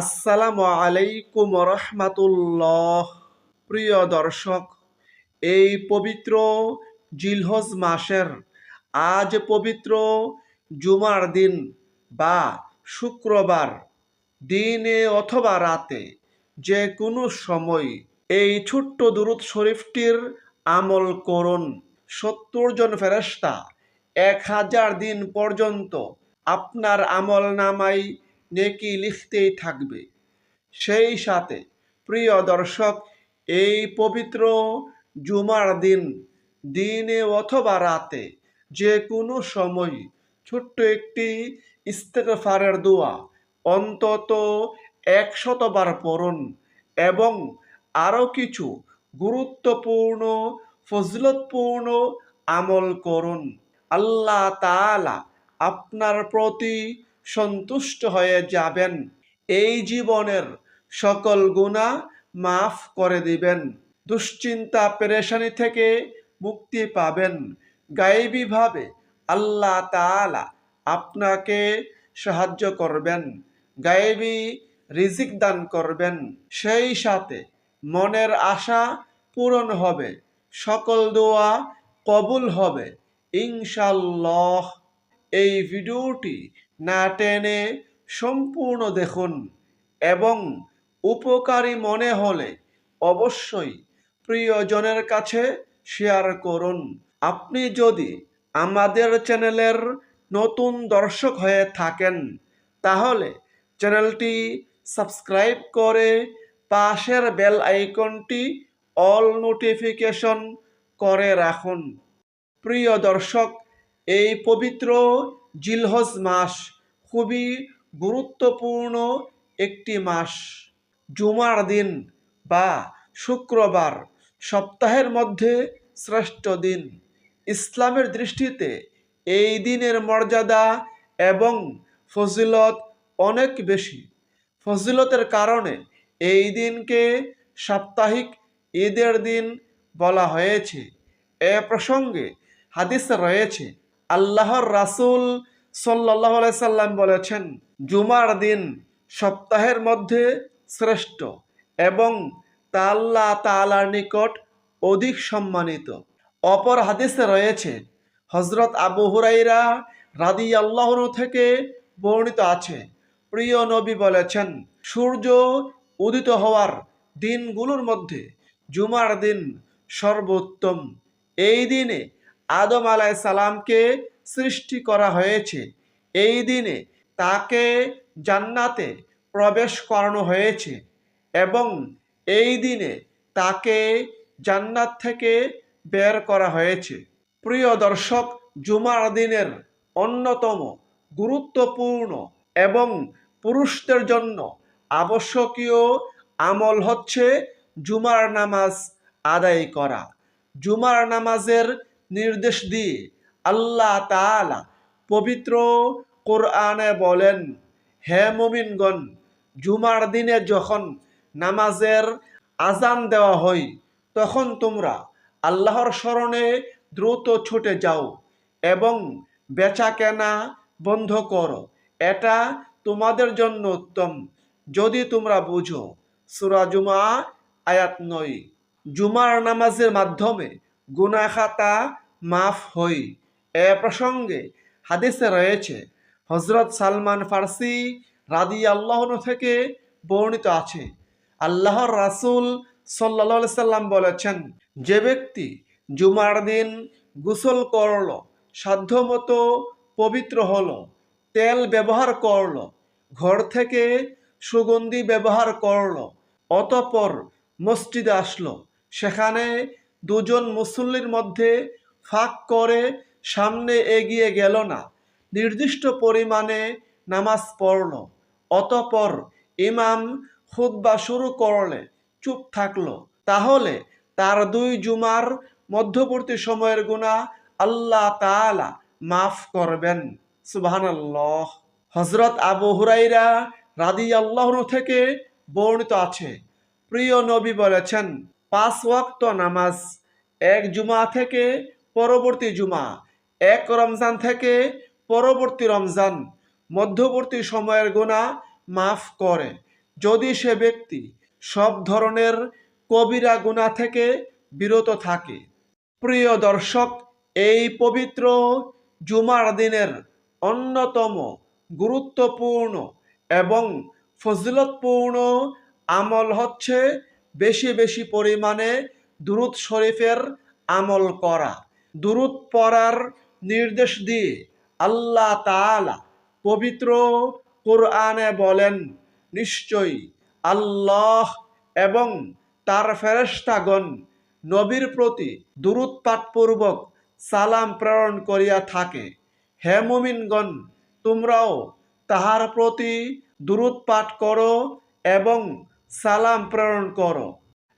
আসসালামু আলাইকুম রহমাতুল্লাহ প্রিয় দর্শক, এই পবিত্র জিলহজ মাসের আজ পবিত্র জুমার দিন বা শুক্রবার, দিনে অথবা রাতে যে কোনো সময় এই ছোট্ট দুরুদ শরীফটির আমল করুন। সত্তর জন ফেরেস্তা এক হাজার দিন পর্যন্ত আপনার আমল নামাই নেকি লিখতেই থাকবে। সেই সাথে, প্রিয় দর্শক, এই পবিত্র জুমার দিন, দিনে অথবা রাতে যে কোনো সময় ছোট্ট একটি ইস্তেগফারের দোয়া অন্তত একশতবার পড়ুন এবং আরও কিছু গুরুত্বপূর্ণ, ফজলতপূর্ণ আমল করুন। আল্লাহ তাআলা আপনার প্রতি সন্তুষ্ট হয়ে যাবেন। এই জীবনের সকল গুণা মাফ করে দিবেন। দুশ্চিন্তা, পেরেশানি থেকে মুক্তি পাবেন। গায়েবীভাবে আল্লাহ তাআলা আপনাকে সাহায্য করবেন। গায়েবী রিজিক দান করবেন। সেই সাথে মনের আশা পূরণ হবে। সকল দোয়া কবুল হবে। ইনশাল্লাহ এই ভিডিওটি না টেনে সম্পূর্ণ দেখুন এবং উপকারী মনে হলে অবশ্যই প্রিয়জনের কাছে শেয়ার করুন। আপনি যদি আমাদের চ্যানেলের নতুন দর্শক হয়ে থাকেন, তাহলে চ্যানেলটি সাবস্ক্রাইব করে পাশের বেল আইকনটি অল নোটিফিকেশন করে রাখুন। প্রিয় দর্শক, এই পবিত্র জিলহজ মাস খুবই গুরুত্বপূর্ণ একটি মাস। জুমার দিন বা শুক্রবার সপ্তাহের মধ্যে শ্রেষ্ঠ দিন। ইসলামের দৃষ্টিতে এই দিনের মর্যাদা এবং ফজিলত অনেক বেশি। ফজিলতের কারণে এই দিনকে সাপ্তাহিক ঈদের দিন বলা হয়েছে। এ প্রসঙ্গে হাদিস রয়েছে আল্লাহর রাসূল সাল্লাহ সাল্লাম বলেছেন, জুমার দিন সপ্তাহের মধ্যে শ্রেষ্ঠ এবং তা আল্লাহ তালার নিকট অধিক সম্মানিত। অপর হাদিসে রয়েছে হজরত আবু হুরাইরা রাদি আল্লাহ থেকে বর্ণিত আছে। প্রিয় নবী বলেছেন, সূর্য উদিত হওয়ার দিনগুলোর মধ্যে জুমার দিন সর্বোত্তম। এই দিনে আদম আলাই সালামকে সৃষ্টি করা হয়েছে। এই দিনে তাকে জান্নাতে প্রবেশ করানো হয়েছে এবং এই দিনে তাকে জান্নাত থেকে বের করা হয়েছে। প্রিয় দর্শক, জুমার দিনের অন্যতম গুরুত্বপূর্ণ এবং পুরুষদের জন্য আবশ্যকীয় আমল হচ্ছে জুমার নামাজ আদায় করা। জুমার নামাজের নির্দেশ দিয়ে আল্লাহ তাআলা পবিত্র কোরআনে বলেন, হে মুমিনগণ, জুমার দিনে যখন নামাজের আজান দেওয়া হয়, তখন তোমরা আল্লাহর স্মরণে দ্রুত ছুটে যাও এবং বেচা কেনা বন্ধ করো। এটা তোমাদের জন্য উত্তম। যদি তোমরা বুঝো, সুরা জুমা আয়াত নয়। জুমার নামাজের মাধ্যমে গুনাহ খাতা মাফ হই। এ প্রসঙ্গে হাদিসে রয়েছে হজরত সালমান ফার্সি রাদি আল্লাহ থেকে বর্ণিত আছে। আল্লাহর রাসূল সাল্লা সাল্লাম বলেছেন, যে ব্যক্তি জুমার দিন গোসল করল, সাধ্যমতো পবিত্র হলো, তেল ব্যবহার করল, ঘর থেকে সুগন্ধি ব্যবহার করল, অতপর মসজিদে আসলো, সেখানে দুজন মুসল্লির মধ্যে ফাঁক করে সামনে এগিয়ে গেল না। নির্দিষ্ট পরিমাণে নামাজ পড়ল, অতপর ইমাম খুদ্া শুরু করলে, চুপ থাকল। তাহলে তার দুই জুমার মধ্যবর্তী সময়ের গুণা আল্লাহ তাআলা মাফ করবেন। সুবহানাল্লাহ। হজরত আবু হুরাইরা রাদি আল্লাহ থেকে বর্ণিত আছে। প্রিয় নবী বলেছেন পাঁচ ওয়াক্ত নামাজ, এক জুমা থেকে পরবর্তী জুমা, এক রমজান থেকে পরবর্তী রমজান, মধ্যবর্তী সময়ের গোনা মাফ করে। যদি সে ব্যক্তি সব ধরনের কবিরা গুণা থেকে বিরত থাকে, প্রিয় দর্শক, এই পবিত্র জুমার দিনের অন্যতম গুরুত্বপূর্ণ এবং ফজিলতপূর্ণ আমল হচ্ছে বেশি বেশি পরিমাণে দুরুদ শরীফের আমল করা। দুরুদ পড়ার নির্দেশ দিয়ে আল্লাহ তাআলা পবিত্র কোরআনে বলেন, নিশ্চয়ই আল্লাহ এবং তার ফেরেশতাগণ নবীর প্রতি দুরুদ পাঠপূর্বক সালাম প্রেরণ করিয়া থাকে। হে মুমিনগণ, তোমরাও তাহার প্রতি দুরুদ পাঠ করো এবং সালাম প্রেরণ করো।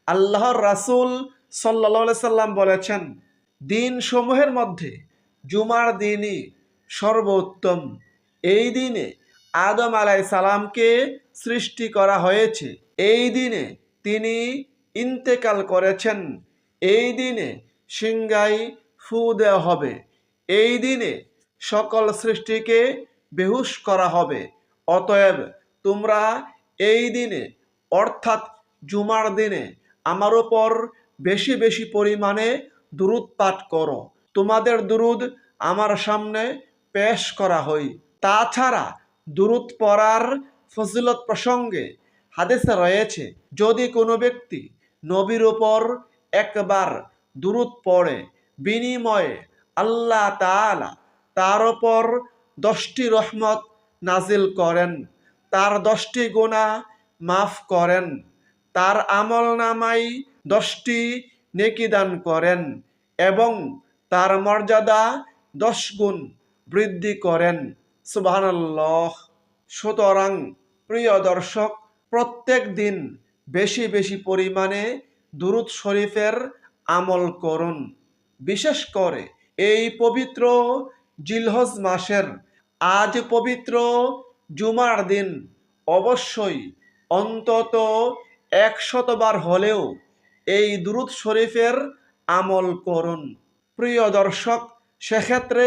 আল্লাহর রাসূল সাল্লাহ সাল্লাম বলেছেন দিন সমূহের মধ্যে জুমার দিনই সর্বোত্তম। এই দিনে আদম আলাই সালামকে সৃষ্টি করা হয়েছে। এই দিনে তিনি ইন্তেকাল করেছেন। এই দিনে সিংগাই ফু দেওয়া হবে। এই দিনে সকল সৃষ্টিকে বেহুশ করা হবে। অতএব তোমরা এই দিনে অর্থাৎ জুমার দিনে আমার ওপর বেশি বেশি পরিমাণে দুরুদ পাঠ করো। তোমাদের দুরুদ আমার সামনে পেশ করা হই তাছাড়া দুরুদ পড়ার ফজিলত প্রসঙ্গে হাদিসে রয়েছে, যদি কোনো ব্যক্তি নবীর ওপর একবার দুরুদ পড়ে, বিনিময়ে আল্লাহ তাআলা তার ওপর দশটি রহমত নাজিল করেন। তার দশটি গুণা মাফ করেন। তার আমল নামাই দশটি নেকি দান করেন এবং তার মর্যাদা দশ গুণ বৃদ্ধি করেন। সুবহানাল্লাহ। সুতরাং প্রিয় দর্শক, প্রত্যেক দিন বেশি বেশি পরিমাণে দুরুদ শরীফের আমল করুন। বিশেষ করে এই পবিত্র জিলহজ মাসের আজ পবিত্র জুমার দিন অবশ্যই অন্তত একশতবার হলেও এই দুরুদ শরীফের আমল করুন। প্রিয় দর্শক, সেক্ষেত্রে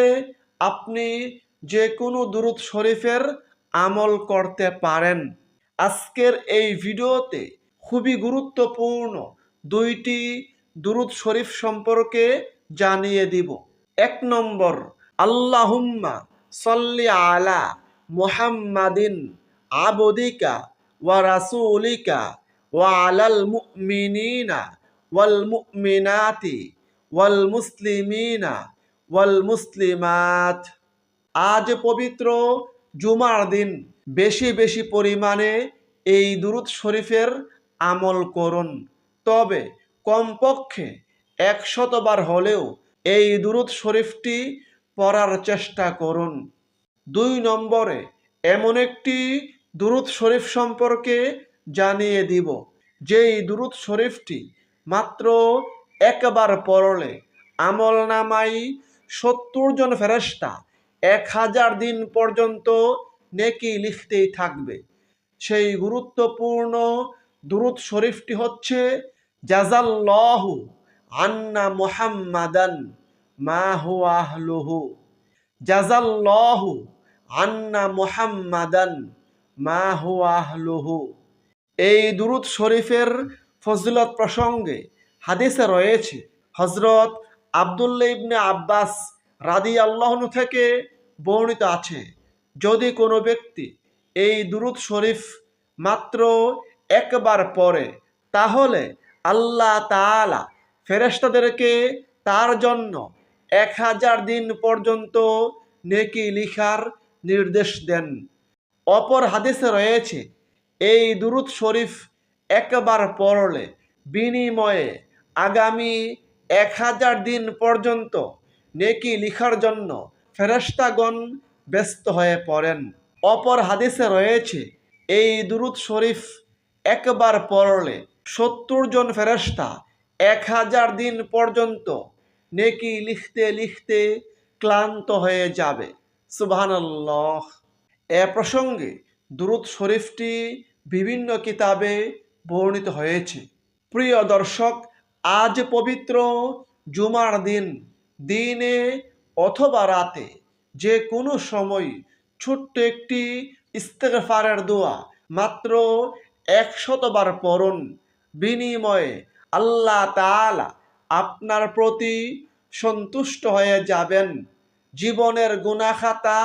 আপনি যে কোনো দুরুদ শরীফের আমল করতে পারেন। আজকের এই ভিডিওতে খুবই গুরুত্বপূর্ণ দুইটি দুরুদ শরীফ সম্পর্কে জানিয়ে দিব। এক নম্বর, আল্লাহুম্মা সল্লি আলা মুহাম্মাদিন আবদিকা ওয়া রাসূলিকা ওয়া আলাল মুমিনিনা ওয়াল মুসলিমিনা ওয়াল মুসলিমাত। আজ পবিত্র জুমার দিন, বেশি বেশি পরিমাণে এই দুরুদ শরীফের আমল করুন। তবে কমপক্ষে একশতবার হলেও এই দুরুদ শরীফটি পড়ার চেষ্টা করুন। দুই নম্বরে এমন একটি দুরুদ শরীফ সম্পর্কে জানিয়ে দিব। যেই দুরুদ শরীফটি মাত্র একবার পড়লে আমল নামাই সত্তর জন ফেরেস্তা এক হাজার দিন পর্যন্ত নেকি লিখতেই থাকবে। সেই গুরুত্বপূর্ণ দুরুদ শরীফটি হচ্ছে জাজাল্লাহু আন্না মুহাম্মাদান মা হুয়া আহলুহু। জাজাল্লাহু আন্না মুহাম্মাদান মা এই দুরুদ শরীফের ফজলত প্রসঙ্গে হাদিসে রয়েছে হজরত আবদুল্লা ইবনে আব্বাস রাদি আল্লাহনু থেকে বর্ণিত আছে, যদি কোনো ব্যক্তি এই দুরুদ শরীফ মাত্র একবার পরে তাহলে আল্লাহ তাআলা ফেরেস্তাদেরকে তার জন্য এক হাজার দিন পর্যন্ত নেকি লিখার নির্দেশ দেন। অপর হাদিসে রয়েছে, এই দুরুদ শরীফ একবার পড়লে বিনিময়ে আগামী এক হাজার দিন পর্যন্ত নেকি লিখার জন্য ফেরেশতাগণ ব্যস্ত হয়ে পড়েন। অপর হাদিসে রয়েছে, এই দুরুদ শরীফ একবার পড়লে সত্তর জন ফেরেশতা এক হাজার দিন পর্যন্ত নেকি লিখতে লিখতে ক্লান্ত হয়ে যাবে। সুবহানাল্লাহ। এ প্রসঙ্গে দুরুদ শরীফটি বিভিন্ন কিতাবে বর্ণিত হয়েছে। প্রিয় দর্শক, আজ পবিত্র জুমার দিন, দিনে অথবা রাতে যে কোনো সময় ছোট্ট একটি ইস্তেগফারের দোয়া মাত্র একশতবার পরণ বিনিময়ে আল্লাহ তাআলা আপনার প্রতি সন্তুষ্ট হয়ে যাবেন। জীবনের গুনাখাতা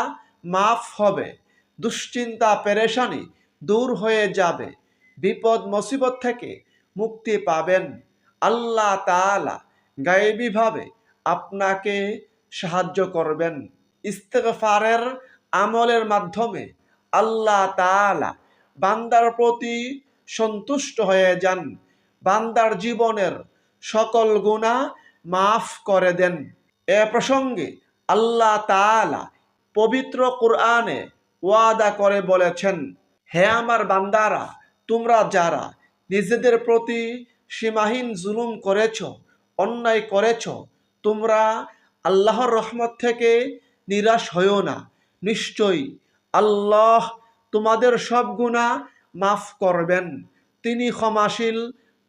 মাফ হবে। দুশ্চিন্তা পেরেশানি দূর হয়ে যাবে। বিপদ মুসিবত থেকে মুক্তি পাবেন। আল্লাহ তাআলা গায়েবীভাবে আপনাকে সাহায্য করবেন। ইস্তেফারের আমলের মাধ্যমে আল্লাহ তাআলা বান্দার প্রতি সন্তুষ্ট হয়ে যান। বান্দার জীবনের সকল গুণা মাফ করে দেন। এ প্রসঙ্গে আল্লাহ তাআলা পবিত্র কোরআনে ওয়াদা করে বলেছেন, হে আমার বান্দারা, তোমরা যারা নিজেদের প্রতি সীমাহীন জুলুম করেছ, অন্যায় করেছ, তোমরা আল্লাহর রহমত থেকে নিরাশ হইও না। নিশ্চয়ই আল্লাহ তোমাদের সব গুণা মাফ করবেন। তিনি ক্ষমাশীল,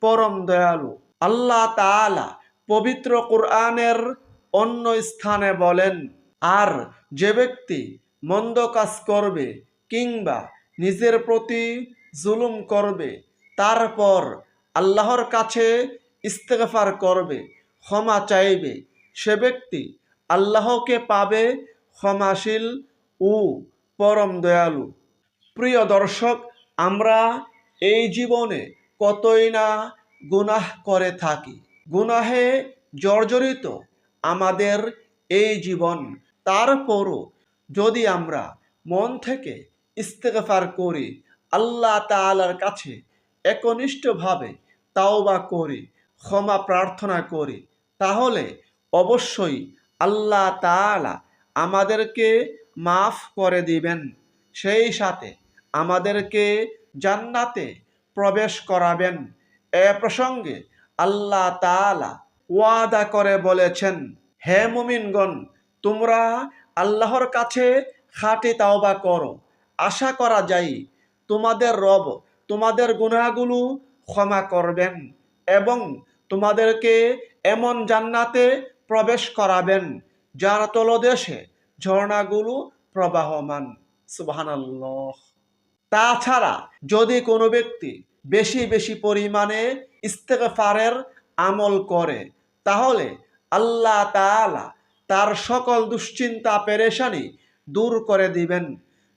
পরম দয়ালু। আল্লাহ তাআলা পবিত্র কোরআনের অন্য স্থানে বলেন, আর যে ব্যক্তি মন্দ কাজ করবে কিংবা নিজের প্রতি জুলুম করবে, তারপর আল্লাহর কাছে ইস্তেফার করবে, ক্ষমা চাইবে। সে ব্যক্তি আল্লাহকে পাবে ক্ষমাশীল ও পরম দয়ালু। প্রিয় দর্শক, আমরা এই জীবনে কতই না গুনাহ করে থাকি। গুনাহে জর্জরিত আমাদের এই জীবন। তারপরও যদি আমরা মন থেকে ইস্তেগফার করি, আল্লাহ তাআলার কাছে একনিষ্ঠভাবে তাওবা করি, ক্ষমা প্রার্থনা করি, তাহলে অবশ্যই আল্লাহ তাআলা আমাদেরকে মাফ করে দিবেন। সেই সাথে আমাদেরকে জান্নাতে প্রবেশ করাবেন। এ প্রসঙ্গে আল্লাহ তাআলা ওয়াদা করে বলেছেন, হে মুমিনগণ, তোমরা আল্লাহর কাছে খাঁটি তাওবা করো। আশা করা যায় তোমাদের রব তোমাদের গুনাহগুলো ক্ষমা করবেন এবং তোমাদেরকে এমন জান্নাতে প্রবেশ করাবেন যার তলদেশে ঝর্ণাগুলো প্রবাহমান। সুবহানাল্লাহ। তাছাড়া যদি কোনো ব্যক্তি বেশি বেশি পরিমাণে ইস্তেগফারের আমল করে, তাহলে আল্লাহ তাআলা তার সকল দুশ্চিন্তা পেরেশানি দূর করে দিবেন।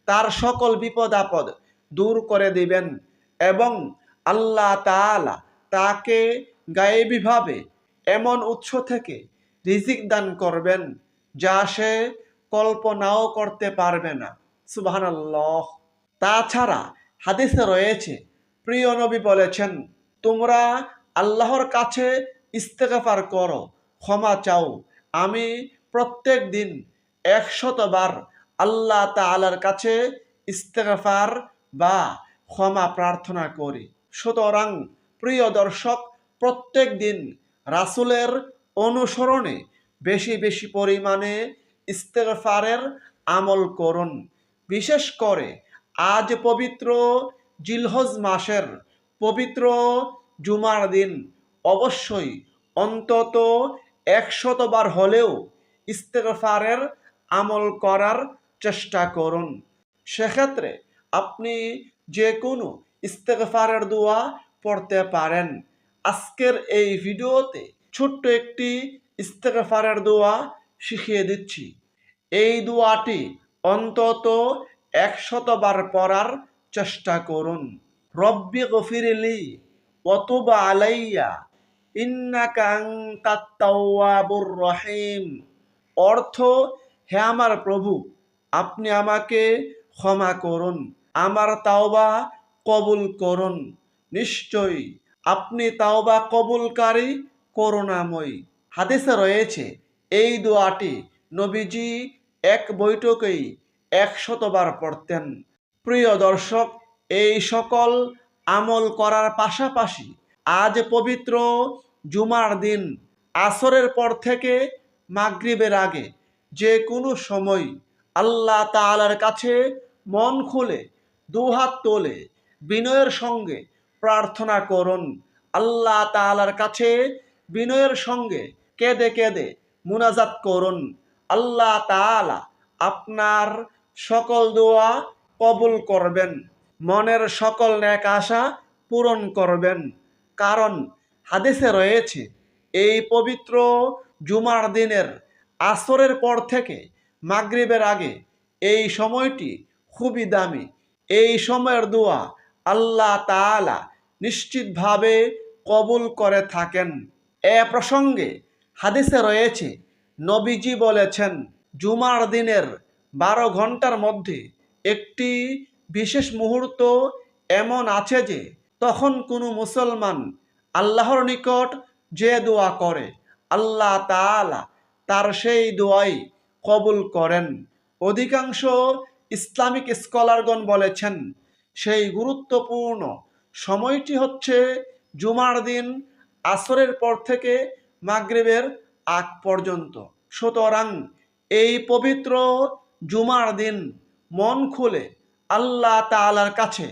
তার সকল বিপদ আপদ দূর করে দিবেন এবং আল্লাহ তাআলা তাকে গায়েবীভাবে এমন উৎস থেকে রিজিক দান করবেন যা সে কল্পনাও করতে পারবে না। সুবহানাল্লাহ। তাছাড়া হাদিসে রয়েছে, প্রিয় নবী বলেছেন, তোমরা আল্লাহর কাছে ইস্তেগফার করো, ক্ষমা চাও। আমি প্রত্যেক দিন একশতবার আল্লাহ তাআলার কাছে ইস্তেগফার বা ক্ষমা প্রার্থনা করি। সুতরাং প্রিয় দর্শক, প্রত্যেক দিন রাসুলের অনুসরণে বেশি বেশি পরিমাণে ইস্তেগফারের আমল করুন। বিশেষ করে আজ পবিত্র জিলহজ মাসের পবিত্র জুমার দিন অবশ্যই অন্তত একশতবার হলেও ইস্তেগফারের আমল করার চেষ্টা করুন। সেক্ষেত্রে আপনি যে কোনো ইস্তেগফারের দোয়া পড়তে পারেন। আজকের এই ভিডিওতে ছোট্ট একটি ইস্তেগফারের দোয়া শিখিয়ে দিচ্ছি। এই দোয়াটি অন্তত একশতবার পড়ার চেষ্টা করুন। রব্বি গফিরলি ওয়াতুবা আলাইয়া, ইন্নাকা আনতাত তাওয়াবুর রহিম। অর্থ, হে আমার প্রভু, আপনি আমাকে ক্ষমা করুন, আমার তাওবা কবুল করুন। নিশ্চয়ই আপনি তাওবা কবুলকারী, করুণাময়ী। হাদিসে রয়েছে, এই দোয়াটি নবীজি এক বৈঠকেই একশতবার পড়তেন। প্রিয় দর্শক, এই সকল আমল করার পাশাপাশি আজ পবিত্র জুমার দিন, আসরের পর থেকে মাগরিবের আগে যে কোনো সময় আল্লাহ তালার কাছে মন খুলে, দুহাত তোলে, বিনয়ের সঙ্গে প্রার্থনা করুন। আল্লাহ তালার কাছে বিনয়ের সঙ্গে কেঁদে কেঁদে মুনাজাত করুন। আল্লাহ তাআলা আপনার সকল দোয়া কবুল করবেন। মনের সকল ন্যাক আশা পূরণ করবেন। কারণ হাদিসে রয়েছে, এই পবিত্র জুমার দিনের আসরের পর থেকে মাগরিবের আগে এই সময়টি খুবই দামি। এই সময়ের দোয়া আল্লাহ তাআলা নিশ্চিতভাবে কবুল করে থাকেন। এ প্রসঙ্গে হাদিসে রয়েছে, নবীজি বলেছেন, জুমার দিনের বারো ঘণ্টার মধ্যে একটি বিশেষ মুহূর্ত এমন আছে যে, তখন কোনো মুসলমান আল্লাহর নিকট যে দোয়া করে আল্লাহ তার সেই দোয়াই কবুল করেন। অধিকাংশ ইসলামিক স্কলারগণ বলেছেন, সেই গুরুত্বপূর্ণ সময়টি হচ্ছে জুমার দিন আসরের পর থেকে মাগরিবের আগ পর্যন্ত। সুতরাং এই পবিত্র জুমার দিন মন খুলে আল্লাহ তাআলার কাছে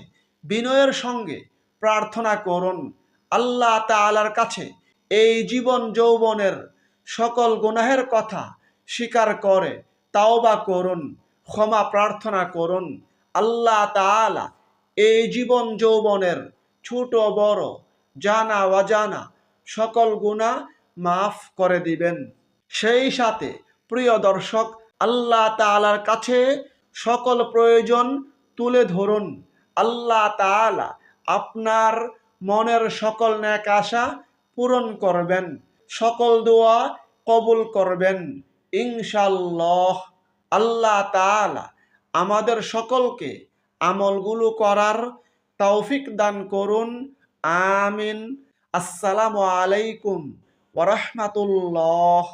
বিনয়ের সঙ্গে প্রার্থনা করুন। আল্লাহ তাআলার কাছে এই জীবন যৌবনের সকল গুনাহের কথা স্বীকার করে, তাওবা করুন, ক্ষমা প্রার্থনা করুন। আল্লাহ তাআলা এই জীবন যৌবনের ছোট, বড়, জানা, অজানা সকল গুণা মাফ করে দিবেন। সেই সাথে প্রিয় দর্শক, আল্লাহ তাআলার কাছে সকল প্রয়োজন তুলে ধরুন। আল্লাহ তাআলা আপনার মনের সকল ন্যাক আশা পূরণ করবেন। সকল দোয়া কবুল করবেন। ইনশাল্লাহ আল্লাহ তালা আমাদের সকলকে আমলগুলো করার তৌফিক দান করুন। আমিন। আসসালামু আলাইকুম ওরহমাতুল্লাহ